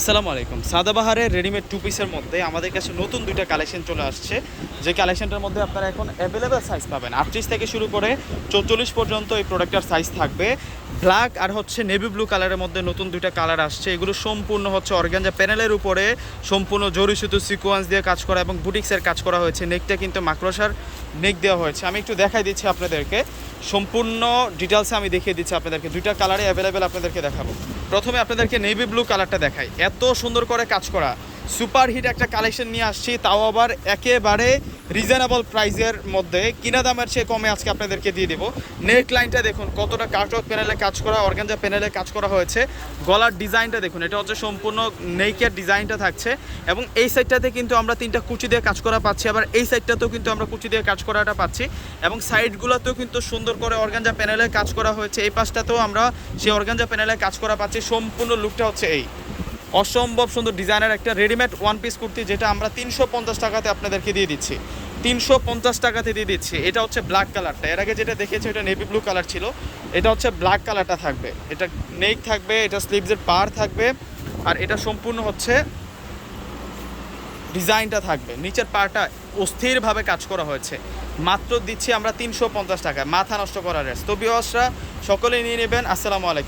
আসসালামু আলাইকুম। সাদাবাহারের readymade two পিসের মধ্যে আমাদের কাছে নতুন দুইটা কালেকশন চলে আসছে। যে কালেকশনটার মধ্যে আপনারা এখন অ্যাভেলেবেল সাইজ পাবেন। আটত্রিশ থেকে শুরু করে চৌচল্লিশ পর্যন্ত এই প্রোডাক্টটার সাইজ থাকবে। ব্ল্যাক আর হচ্ছে নেভি ব্লু কালারের মধ্যে নতুন দুইটা কালার আসছে। এগুলো সম্পূর্ণ হচ্ছে অর্গানজা প্যানেলের উপরে, সম্পূর্ণ জরি সুতো সিকোয়েন্স দিয়ে কাজ করা এবং বুটিক্সের কাজ করা হয়েছে। নেকটা কিন্তু মাকড়সার নেক দেওয়া হয়েছে। আমি একটু দেখাই দিচ্ছি আপনাদেরকে। সম্পূর্ণ ডিটেলসে আমি দেখিয়ে দিচ্ছি আপনাদেরকে। দুইটা কালারে অ্যাভেলেবেল আপনাদেরকে দেখাবো। প্রথমে আপনাদেরকে নেভি ব্লু কালারটা দেখাই। এত সুন্দর করে কাজ করা। সুপার হিট একটা কালেকশন নিয়ে আসছি, তাও আবার একেবারে রিজনেবল প্রাইসের মধ্যে। কিনা দামের চেয়ে কমে আজকে আপনাদেরকে দিয়ে দেবো। নেক লাইনটা দেখুন, কতটা কার্টক প্যানেলে কাজ করা অর্গানজা প্যানেলে কাজ করা হয়েছে। গলার ডিজাইনটা দেখুন, এটা হচ্ছে সম্পূর্ণ নেকের ডিজাইনটা থাকছে। এবং এই সাইডটাতে কিন্তু আমরা তিনটা কুচি দিয়ে কাজ করা পাচ্ছি, আবার এই সাইডটাতেও কিন্তু আমরা কুচি দিয়ে কাজ করাটা পাচ্ছি। এবং সাইডগুলোতেও কিন্তু সুন্দর করে অর্গানজা প্যানেলে কাজ করা হয়েছে। এই পাশটাতেও আমরা সেই অর্গানজা প্যানেলে কাজ করা পাচ্ছি, সম্পূর্ণ লুকটা হচ্ছে এই। অসম্ভব সুন্দর ডিজাইনের একটা রেডিমেড ওয়ান পিস কুর্তি যেটা আমরা তিনশো পঞ্চাশ টাকাতে আপনাদেরকে দিয়ে দিচ্ছি। তিনশো পঞ্চাশ টাকাতে দিয়ে দিচ্ছি। এটা হচ্ছে ব্ল্যাক কালারটা এর আগে যেটা দেখেছি এটা নেভি ব্লু কালার ছিল। এটা হচ্ছে ব্ল্যাক কালারটা থাকবে। এটা নেক থাকবে, এটা স্লিভসের পার থাকবে, আর এটা সম্পূর্ণ হচ্ছে ডিজাইনটা থাকবে। নিচের পাটা অস্থিরভাবে কাজ করা হয়েছে। মাত্র দিচ্ছি আমরা তিনশো পঞ্চাশ টাকায়। মাথা নষ্ট করার রেস তো বিহসরা সকলেই নিয়ে নেবেন। আসসালামু আলাইকুম।